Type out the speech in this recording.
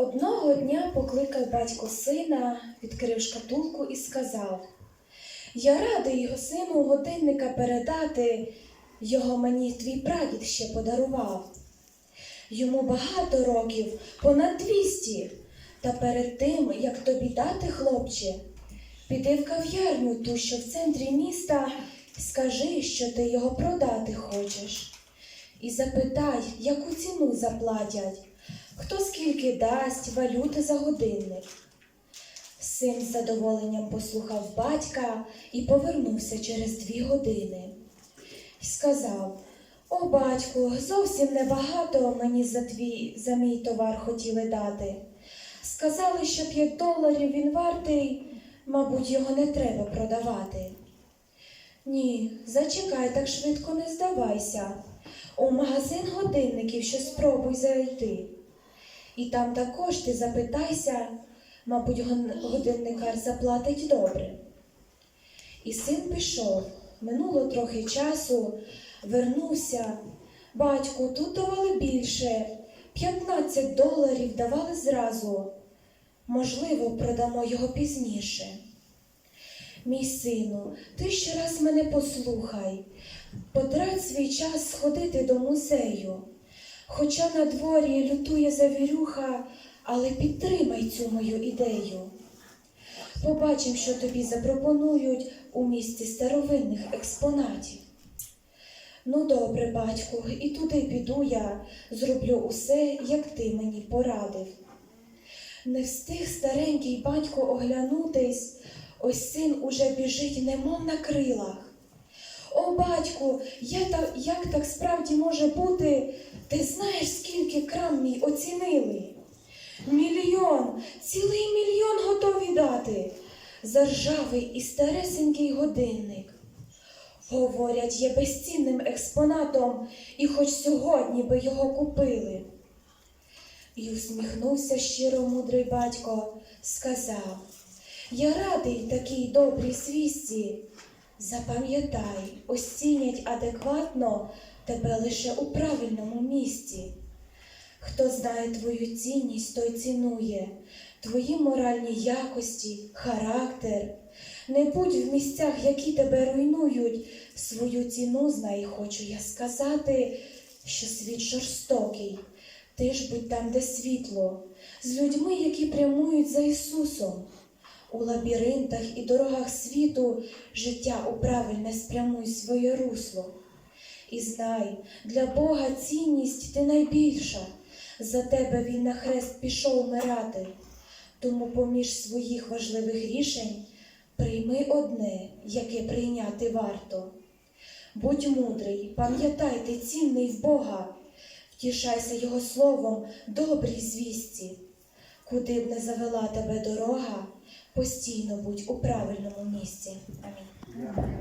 Одного дня покликав батько сина, відкрив шкатулку і сказав: Я радий його сину годинника передати, його мені твій прадід ще подарував. Йому багато років, понад двісті. Та перед тим, як тобі дати, хлопче, піди в кав'ярню ту, що в центрі міста, скажи, що ти його продати хочеш. І запитай, яку ціну заплатять, хто скільки дасть валюти за годинник. Син з задоволенням послухав батька і повернувся через дві години. І сказав: О, батьку, зовсім небагато мені за твій за мій товар хотіли дати. Сказали, що п'ять доларів він вартий, мабуть, його не треба продавати. Ні, зачекай, так швидко не здавайся. У магазин годинників ще спробуй зайти. І там також ти запитайся, мабуть, годинникар заплатить добре. І син пішов. Минуло трохи часу, вернувся. Батьку, тут давали більше. 15 доларів давали зразу. Можливо, продамо його пізніше. Мій сину, ти ще раз мене послухай. Потрать свій час сходити до музею. Хоча на дворі лютує завірюха, але підтримай цю мою ідею. Побачим, що тобі запропонують у місті старовинних експонатів. Ну, добре, батьку, і туди піду я, зроблю усе, як ти мені порадив. Не встиг старенький батько оглянутись, ось син уже біжить, немов на крилах. О, батьку, я та, як так справді може бути? Ти знаєш, скільки крам мій оцінили? Мільйон, цілий мільйон готові дати. Заржавий і старесенький годинник. Говорять, є безцінним експонатом, і хоч сьогодні би його купили. І усміхнувся щиро мудрий батько, сказав: Я радий такій добрій свісті. Запам'ятай, оцінять адекватно тебе лише у правильному місці. Хто знає твою цінність, той цінує твої моральні якості, характер. Не будь в місцях, які тебе руйнують, свою ціну знай, хочу я сказати, що світ жорстокий. Ти ж будь там, де світло, з людьми, які прямують за Ісусом. У лабіринтах і дорогах світу життя у правильне спрямуй своє русло. І знай, для Бога цінність ти найбільша. За тебе він на хрест пішов умирати. Тому поміж своїх важливих рішень прийми одне, яке прийняти варто. Будь мудрий, пам'ятай, ти цінний в Бога, втішайся Його словом, добрій звісті. Куди б не завела тебе дорога, постійно будь у правильному місці. Амінь.